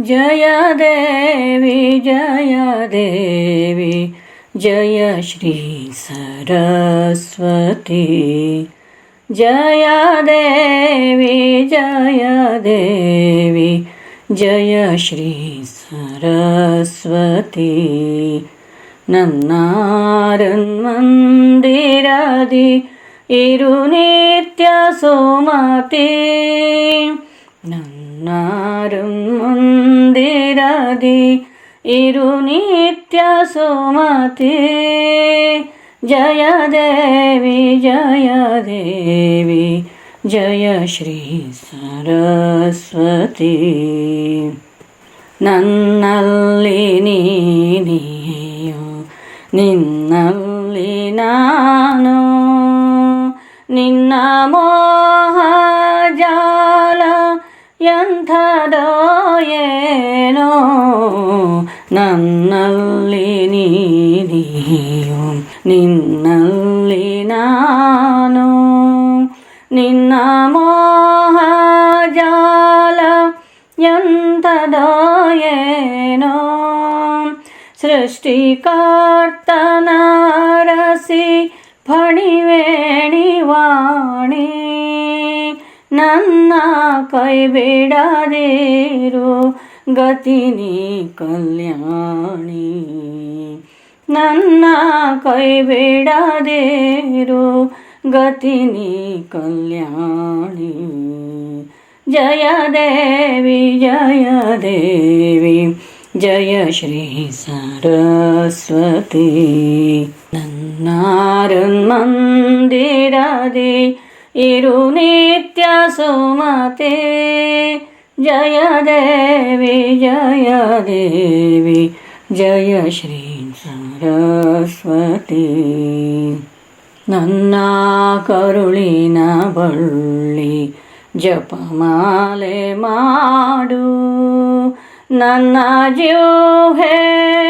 जयदेवी जय श्री सरस्वती। जयदेवी जयदेवि जय श्री सरस्वती। नन्नारुन् इरुनित्य सोमती। നാരുമുന്തിരതി ഇരുനിത്യ സുമതി ജയ ദേവി ജയ ദേവി ജയ ശ്രീ സരസ്വതി. നന്നല്ലി നീയോ നിന്നല്ലിനാ ಎಂಥದೋ ಏನೋ ನನ್ನಲ್ಲಿ ನೀನಿಯೋ ನಿನ್ನಲ್ಲಿ ನಾನು ನಿನ್ನ ಮೋಹ ಜಾಲ ಎಂಥದೋ ಏನೋ ಸೃಷ್ಟಿಕರ್ತನಾರಸಿ ಫಣಿವೇಣಿ ವಾಣಿ നന്നാക്കൈ വിടാതേരോ ഗതിനി കല്യാണി. നന്നാക്കൈ വിടാതേരോ ഗതിനി കല്യാണി. ജയ ദേവി ജയ ദേവി ജയ ശ്രീ സരസ്വതി. നന്നാരൻ മന്ദിരാദേ ಇರು ನಿತ್ಯ ಸುಮತೆ. ಜಯ ದೇವಿ ಜಯ ದೇವಿ, ಜಯ ಶ್ರೀ ಸರಸ್ವತಿ. ನನ್ನ ಕರುಳಿನ ಬಳ್ಳಿ ಜಪಮಾಲೆ ಮಾಡು. ನನ್ನ ಜೀವೇ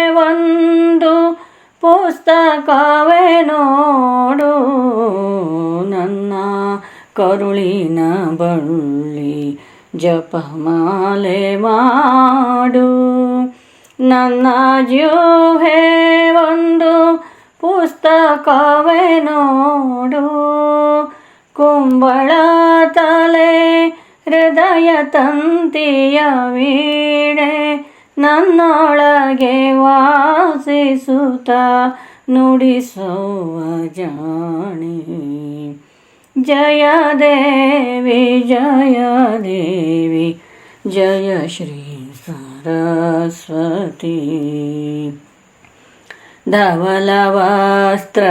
ಒಂದು ಪುಸ್ತಕವೇ ನೋಡು. ಕರುಳಿನ ಬಳ್ಳಿ ಜಪಮಾಲೆ ಮಾಡು. ನನ್ನ ಜೀವೇ ಒಂದು ಪುಸ್ತಕವೇ ನೋಡು. ಕುಂಬಳ ತಲೆ ಹೃದಯ ತಂತಿಯ ವೀಣೆ ನನ್ನೊಳಗೆ ವಾಸಿಸುತ್ತ ನುಡಿಸುವ ಜಾಣಿ. ಜಯ ದೇವಿ ಜಯ ದೇವಿ ಜಯ ಶ್ರೀ ಸರಸ್ವತಿ ಧವಲ ವಸ್ತ್ರ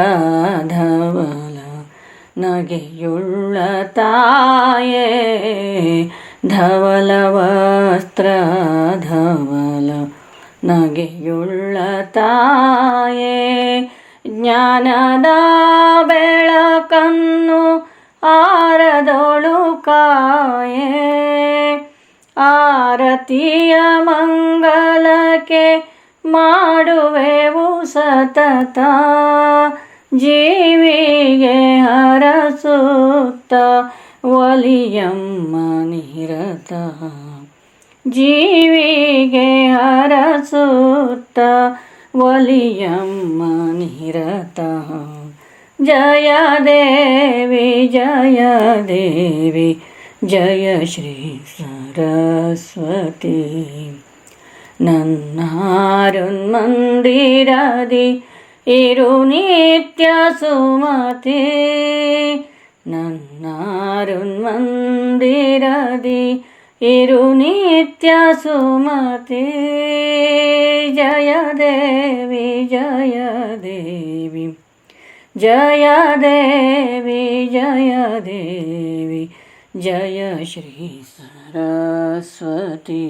ಧವಲ ನಗೆಯುಳ್ಳ ತಾಯೇ ಧವಲ ವಸ್ತ್ರ ಧವಲ ನಗೆಯುಳ್ಳ ತಾಯೇ ಜ್ಞಾನದ ಬೆಳಕನ್ನು ಆರದೊಳು ಕಾಯೇ ಆರತಿಯ ಮಂಗಲಕ್ಕೆ ಮಾಡುವೆವು ಸತತ. ಜೀವಿಗೆ ಹರಸುತ್ತ ಒಲಿಯಮ್ಮ ನಿರತ. ಜೀವಿಗೆ ಹರಸುತ್ತ ಒಲಿಯಮ್ಮ ನಿರತ. ജയ ദേവി ജയ ദേവി ജയ ശ്രീ സരസ്വതി. നന്നാരുന്മന്ദിരതി ഇരുനിത്യ സുമതി നന്നാരുന്മന്ദിരതി ഇരുനിത്യ സുമതി ജയ ദേവി ജയ जया देवी जया देवी जय श्री सरस्वती।